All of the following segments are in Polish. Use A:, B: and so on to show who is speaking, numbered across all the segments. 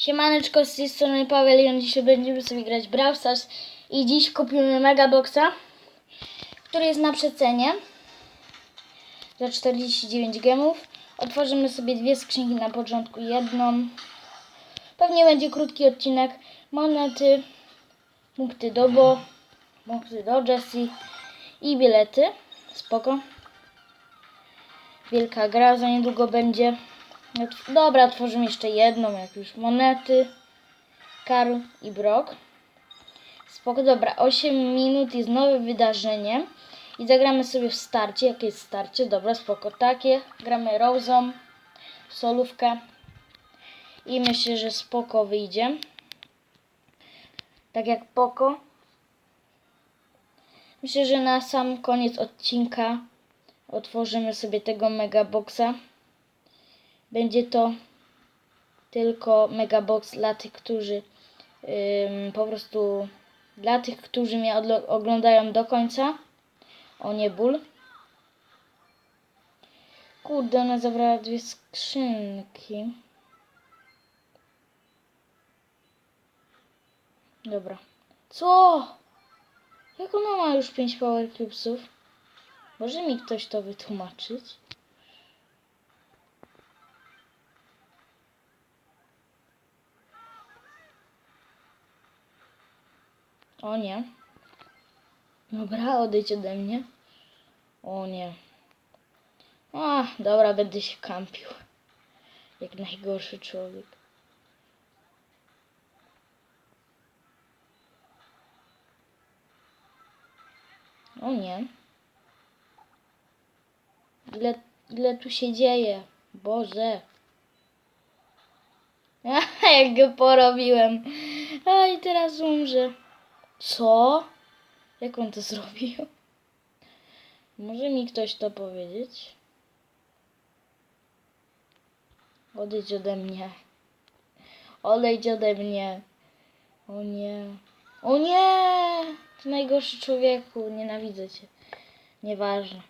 A: Siemaneczko, z tej strony Paweł i dzisiaj będziemy sobie grać Brawl Stars i dziś kupimy Mega Boxa, który jest na przecenie za 49 gemów. Otworzymy sobie dwie skrzynki na początku, jedną. Pewnie będzie krótki odcinek. Monety, punkty do Bo, punkty do Jessie i bilety. Spoko. Wielka gra za niedługo będzie. Otw- Dobra, otworzymy jeszcze jedną, jak już monety, Karl i Brock. Spoko, dobra, 8 minut jest nowe wydarzenie i zagramy sobie w starcie. Jakie jest starcie? Dobra, spoko, takie. Gramy Rose'ą, solówkę i myślę, że spoko wyjdzie. Tak jak Poko. Myślę, że na sam koniec odcinka otworzymy sobie tego mega boxa. Będzie to tylko megabox dla tych, którzy po prostu dla tych, którzy mnie oglądają do końca. O nie ból. Kurde, ona zabrała dwie skrzynki. Dobra. Co? Jak ona ma już 5 power cubesów? Może mi ktoś to wytłumaczyć? O nie. Dobra, odejdź ode mnie. O nie. A, dobra, będę się kampił. Jak najgorszy człowiek. O nie. Ile, ile tu się dzieje? Boże. Jak go porobiłem. A i teraz umrze. Co? Jak on to zrobił? Może mi ktoś to powiedzieć? Odejdź ode mnie. Odejdź ode mnie. O nie. O nie! Ty najgorszy człowieku. Nienawidzę cię. Nieważne.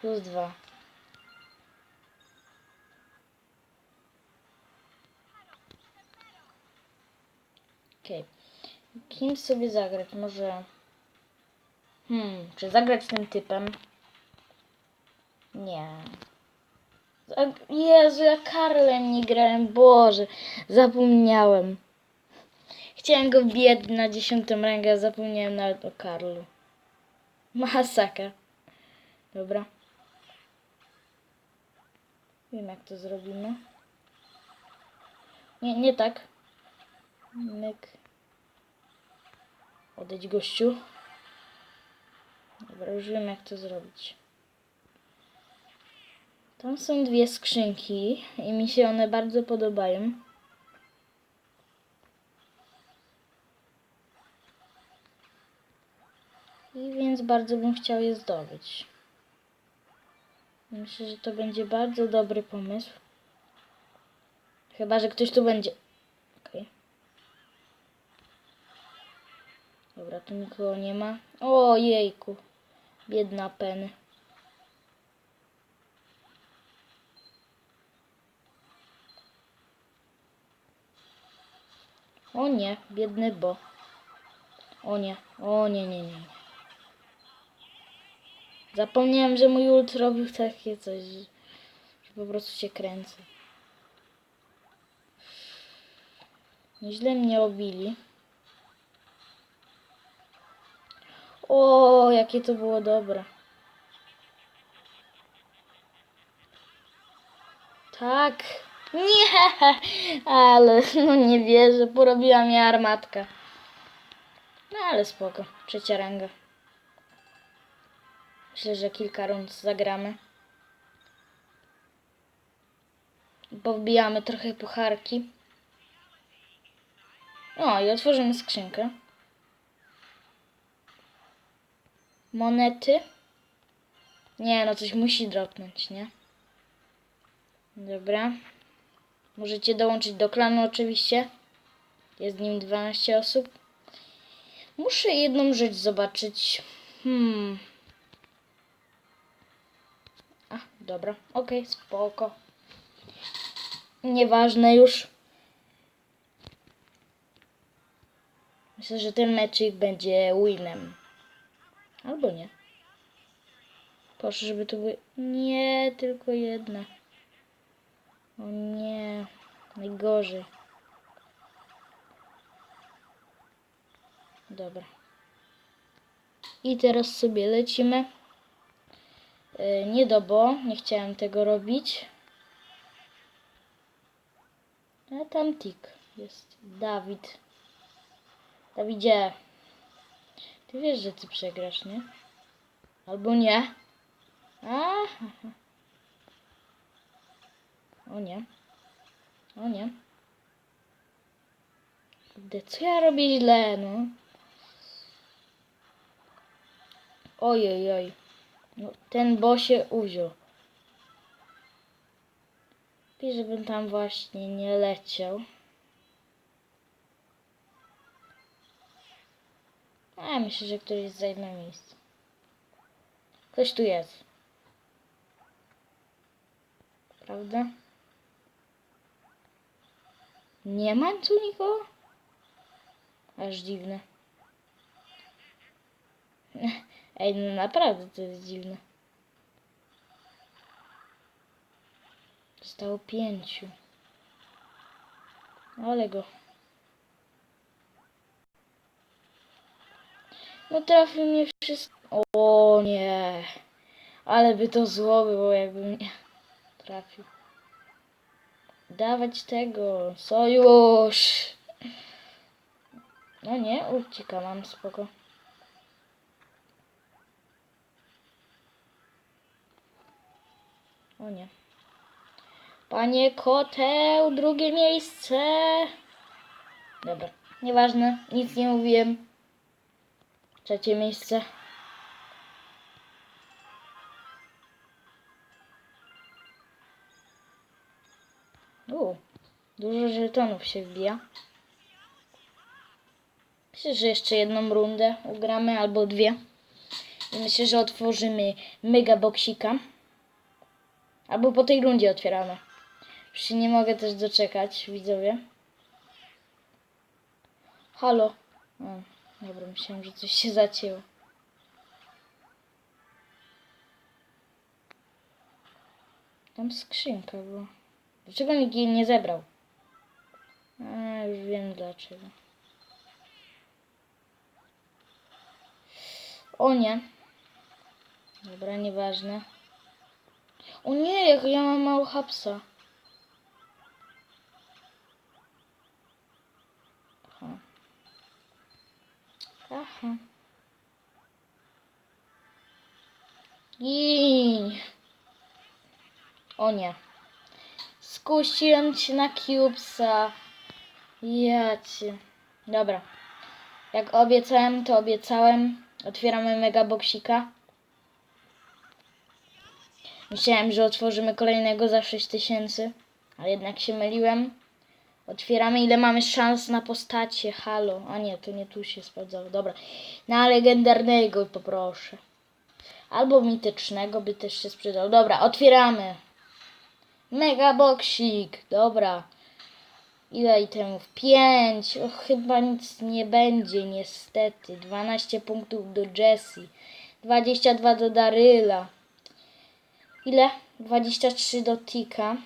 A: Plus dwa. Okej. Kim sobie zagrać? Może... Hmm, czy zagrać tym typem? Nie. Jezu, ja Karlem nie grałem. Boże, zapomniałem. Chciałem go biec na dziesiątą rękę, zapomniałem nawet o Karlu. Masaka. Dobra. Wiem jak to zrobimy. Nie, nie tak. Myk. Odejdź gościu. Dobra, już wiem jak to zrobić. Tam są dwie skrzynki i mi się one bardzo podobają. I więc bardzo bym chciał je zdobyć. Myślę, że to będzie bardzo dobry pomysł. Chyba, że ktoś tu będzie. Okej. Dobra, tu nikogo nie ma. O jejku. Biedna Penny. O nie, biedny Bo. O nie, o nie, nie, nie. Zapomniałem, że mój ult robił takie coś, że po prostu się kręcę. Nieźle mnie obili. O, jakie to było dobre. Tak. Nie, ale no nie wierzę, porobiła mnie armatka. No ale spoko, trzecia ranga. Myślę, że kilka rund zagramy. Powbijamy trochę pucharki. O, i otworzymy skrzynkę. Monety. Nie, no coś musi dropnąć, nie? Dobra. Możecie dołączyć do klanu oczywiście. Jest nim 12 osób. Muszę jedną rzecz zobaczyć. Hmm. A, dobra. Okej, spoko. Nieważne już. Myślę, że ten meczyk będzie winem. Albo nie. Proszę, żeby to były... Nie, tylko jedna. O nie. Najgorzej. Dobra. I teraz sobie lecimy. Yy, nie do bo, nie chciałem tego robić. A tam tik jest. Dawid. Dawidzie. Ty wiesz, że ty przegrasz, nie? Albo nie. O nie. O nie. Kurde, co ja robię źle, no? Ojej, oj. No, ten bo się uwziął. Lepiej, żebym tam właśnie nie leciał. A myślę, że któryś zajmie miejsce. Ktoś tu jest. Prawda? Nie ma tu nikogo? Aż dziwne. Ej, no naprawdę to jest dziwne. Zostało pięciu. Ale go. No trafił mnie wszystko. O nie. Ale by to zło było, jakby mnie trafił. Dawać tego. Sojusz. No nie, ucieka mam spoko. O nie. Panie koteł, drugie miejsce. Dobra, nieważne, nic nie mówiłem. Trzecie miejsce. U, dużo żetonów się wbija. Myślę, że jeszcze jedną rundę ugramy albo dwie. I myślę, że otworzymy mega boksika. Albo po tej rundzie otwieramy. Już nie mogę też doczekać, widzowie. Halo. Dobra, myślałem, że coś się zacięło. Tam skrzynka była. Dlaczego nikt jej nie zebrał? A, już wiem dlaczego. O nie. Dobra, nieważne. O nie, jak ja mam mało hapsa. Aha. Aha. Giń. O nie. Skusiłem cię na cubesa. Ja cię. Dobra. Jak obiecałem, to obiecałem. Otwieramy mega boksika. Myślałem, że otworzymy kolejnego za 6000, ale jednak się myliłem. Otwieramy, ile mamy szans na postacie. Halo. A nie, to nie tu się sprawdzało. Dobra. Na legendarnego poproszę. Albo mitycznego by też się sprzedał. Dobra, otwieramy. Mega boksik. Dobra. Ile itemów? 5. O, chyba nic nie będzie, niestety. 12 punktów do Jessie. 22 do Daryla. Ile? 23 do Tika.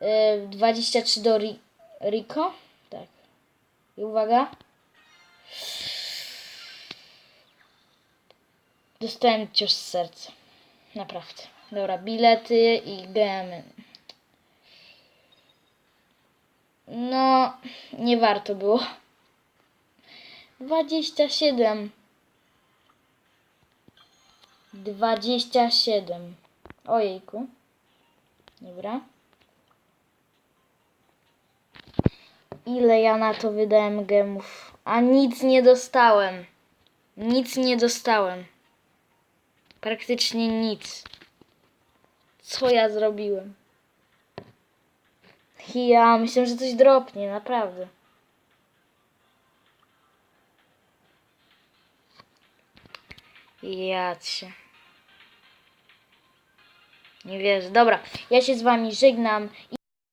A: Yy, 23 do Ri Rico. Tak. I uwaga. Dostałem cios z serca. Naprawdę. Dobra, bilety i gemy. No, nie warto było. 27. 27. Ojejku. Dobra. Ile ja na to wydałem gemów? A nic nie dostałem. Nic nie dostałem. Praktycznie nic. Co ja zrobiłem? Ja myślę, że coś dropnie, naprawdę. Ja. Nie wierzę. Dobra, ja się z wami żegnam